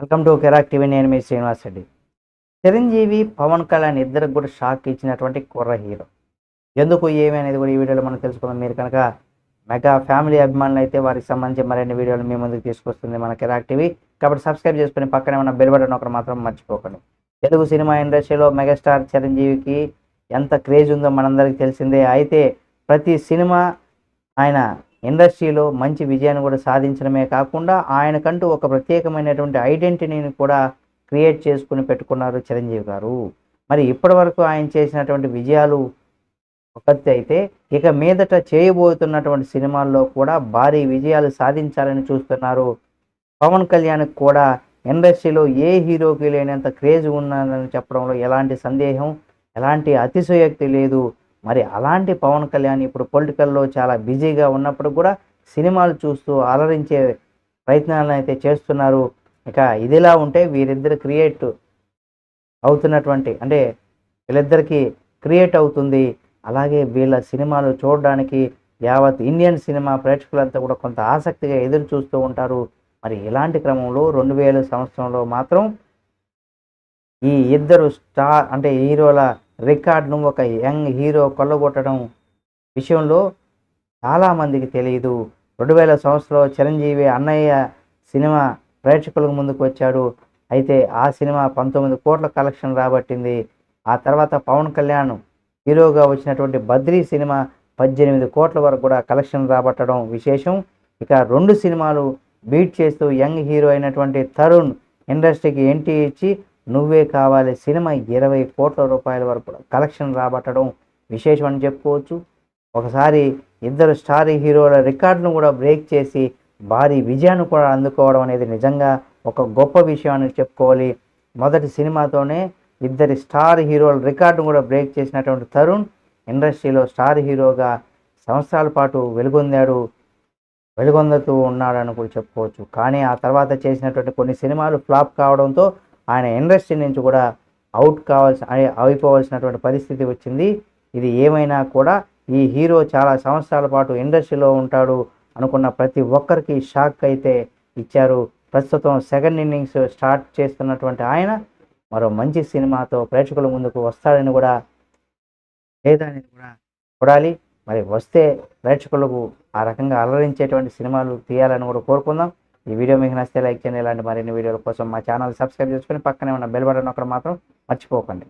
Welcome to కెరాక్ TV. నేను మీ శ్రీనివాస్ రెడ్డి. చిరంజీవి పవన్ కళ్యాణ్ ఇద్దరికి కూడా షాక్ ఇచ్చినటువంటి కుర్ర హీరో. ఎందుకు ఏమి అనేది కూడా ఈ వీడియోలో మనం తెలుసుకుందాం. మీరు కనుక మెగా ఫ్యామిలీ అభిమానులు అయితే వారికి సంబంధించి మరిన్ని వీడియోలు మీ ముందుకు తీసుకొస్తుంది మన కెరాక్ టీవీ. కాబట్టి సబ్స్క్రైబ్ చేసుకుని పక్కనే ఉన్న బెల్ బటన్ ఒకటి మాత్రం మర్చిపోకండి. తెలుగు సినిమా ఇండస్ట్రీలో మెగాస్టార్ చిరంజీవికి ఎంత క్రేజ్ ఉందో మనందరికీ తెలిసిందే. అయితే ప్రతి సినిమా ఆయన ఇండస్ట్రీలో మంచి విజయాన్ని కూడా సాధించడమే కాకుండా ఆయనకంటూ ఒక ప్రత్యేకమైనటువంటి ఐడెంటిటీని కూడా క్రియేట్ చేసుకుని పెట్టుకున్నారు చిరంజీవి గారు. మరి ఇప్పటి వరకు ఆయన చేసినటువంటి విజయాలు ఒకటి అయితే ఇక మీదట చేయబోతున్నటువంటి సినిమాల్లో కూడా భారీ విజయాలు సాధించాలని చూస్తున్నారు. పవన్ కళ్యాణ్కి కూడా ఇండస్ట్రీలో ఏ హీరోకి లేనంత క్రేజ్ ఉన్నదని చెప్పడంలో ఎలాంటి సందేహం ఎలాంటి అతిశయోక్తి లేదు. మరి అలాంటి పవన్ కళ్యాణ్ ఇప్పుడు పొలిటికల్లో చాలా బిజీగా ఉన్నప్పుడు కూడా సినిమాలు చూస్తూ అలరించే ప్రయత్నాలను అయితే చేస్తున్నారు. ఇక ఇదిలా ఉంటే వీరిద్దరు క్రియేట్ అవుతున్నటువంటి అంటే వీళ్ళిద్దరికీ క్రియేట్ అవుతుంది. అలాగే వీళ్ళ సినిమాలు చూడడానికి యావత్ ఇండియన్ సినిమా ప్రేక్షకులంతా కూడా కొంత ఆసక్తిగా ఎదురు చూస్తూ ఉంటారు. మరి ఇలాంటి క్రమంలో రెండు వేల సంవత్సరంలో మాత్రం ఈ ఇద్దరు స్టార్ అంటే హీరోల రికార్డును ఒక యంగ్ హీరో కొల్లగొట్టడం విషయంలో చాలామందికి తెలియదు రెండు వేల సంవత్సరంలో చిరంజీవి అన్నయ్య సినిమా ప్రేక్షకులకు ముందుకు వచ్చాడు. అయితే ఆ సినిమా పంతొమ్మిది కోట్ల కలెక్షన్ రాబట్టింది. ఆ తర్వాత పవన్ కళ్యాణ్ హీరోగా వచ్చినటువంటి బద్రీ సినిమా పద్దెనిమిది కోట్ల వరకు కూడా కలెక్షన్ రాబట్టడం విశేషం. ఇక రెండు సినిమాలు బీట్ చేస్తూ యంగ్ హీరో అయినటువంటి తరుణ్ ఇండస్ట్రీకి ఎంట్రీ ఇచ్చి నువ్వే కావాలి సినిమా ఇరవై కోట్ల రూపాయల వరకు కలెక్షన్ రాబట్టడం విశేషం అని చెప్పుకోవచ్చు. ఒకసారి ఇద్దరు స్టార్ హీరోల రికార్డును కూడా బ్రేక్ చేసి భారీ విజయాన్ని కూడా అందుకోవడం అనేది నిజంగా ఒక గొప్ప విషయం అని చెప్పుకోవాలి. మొదటి సినిమాతోనే ఇద్దరి స్టార్ హీరోల రికార్డును కూడా బ్రేక్ చేసినటువంటి తరుణ్ ఇండస్ట్రీలో స్టార్ హీరోగా సంవత్సరాల పాటు వెలుగొందాడు వెలుగొందుతూ ఉన్నాడని కూడా చెప్పుకోవచ్చు. కానీ ఆ తర్వాత చేసినటువంటి కొన్ని సినిమాలు ఫ్లాప్ కావడంతో ఆయన ఇండస్ట్రీ నుంచి కూడా అవుట్ కావాల్సి అయిపోవాల్సినటువంటి పరిస్థితి వచ్చింది. ఇది ఏమైనా కూడా ఈ హీరో చాలా సంవత్సరాల పాటు ఇండస్ట్రీలో ఉంటాడు అనుకున్న ప్రతి ఒక్కరికి షాక్ అయితే ఇచ్చారు. ప్రస్తుతం సెకండ్ ఇన్నింగ్స్ స్టార్ట్ చేస్తున్నటువంటి ఆయన మరో మంచి సినిమాతో ప్రేక్షకుల ముందుకు వస్తాడని కూడా లేదని కూడా చూడాలి. మరి వస్తే ప్రేక్షకులకు ఆ రకంగా అలరించేటువంటి సినిమాలు తీయాలని కూడా కోరుకుందాం. ఈ వీడియో మీకు నచ్చితే లైక్ చేయండి. ఇలాంటి మరిన్ని వీడియోల కోసం మా ఛానల్ సబ్స్క్రైబ్ చేసుకొని పక్కనే ఉన్న బెల్ బటన్ ఒకటి మాత్రం మర్చిపోకండి.